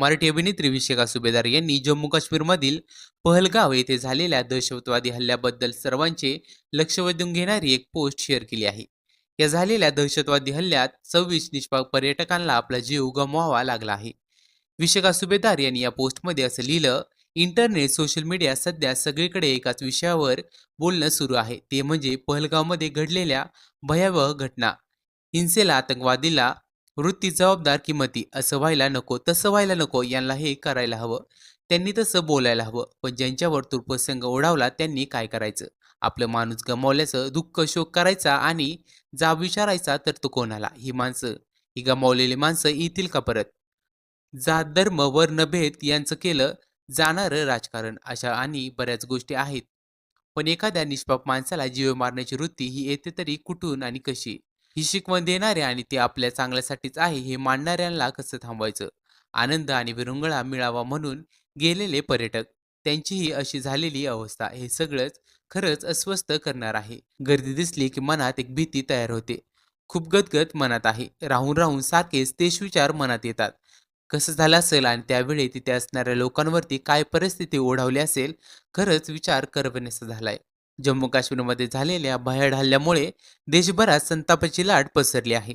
मराठी अभिनेत्री विशेखा सुभेदार यांनी जम्मू काश्मीरमधील पहलगाव येथे झालेल्या दहशतवादी हल्ल्याबद्दल सर्वांचे लक्ष वेधून घेणारी एक पोस्ट शेअर केली आहे. या झालेल्या दहशतवादी हल्ल्यात सव्वीस निष्पाप पर्यटकांना आपला जीव गमवावा लागला आहे. विशेखा सुभेदार यांनी या पोस्टमध्ये असं लिहिलं इंटरनेट सोशल मीडिया सध्या सगळीकडे एकाच विषयावर बोलणं सुरू आहे. ते म्हणजे पहलगावमध्ये घडलेल्या भयावह घटना. हिंसेला आतंकवादीला वृत्ती जबाबदार किंमती असं व्हायला नको तसं व्हायला नको यांना हे करायला हवं. त्यांनी तसं बोलायला हवं पण ज्यांच्यावर तुर्पसंग ओढावला त्यांनी काय करायचं? आपलं माणूस गमावल्याचं दुःख शोक करायचा आणि जाब विचारायचा तर तो कोणाला? ही माणसं ही गमावलेली माणसं येतील का परत? जात धर्म वर्णभेद यांचं केलं जाणारं राजकारण अशा आणि बऱ्याच गोष्टी आहेत. पण एखाद्या निष्पाप माणसाला जीव मारण्याची वृत्ती ही येते तरी कुठून आणि कशी? ही शिकवण देणारे आणि ते आपल्या चांगल्यासाठीच आहे हे मांडणाऱ्यांना कसं थांबवायचं? आनंद आणि विरंगुळा मिळावा म्हणून गेलेले पर्यटक. त्यांचीही अशी झालेली अवस्था. हे सगळंच खरंच अस्वस्थ करणार आहे. गर्दी दिसली की मनात एक भीती तयार होते. खूप गदगद मनात आहे. राहून राहून सारखेच तेच विचार मनात येतात. कसं झालं असेल आणि त्यावेळी तिथे असणाऱ्या लोकांवरती काय परिस्थिती ओढावली असेल खरंच विचार करवण्याचा झालाय. जम्मू काश्मीरमध्ये झालेल्या भयाड हल्ल्यामुळे देशभरात संतापाची लाट पसरली आहे.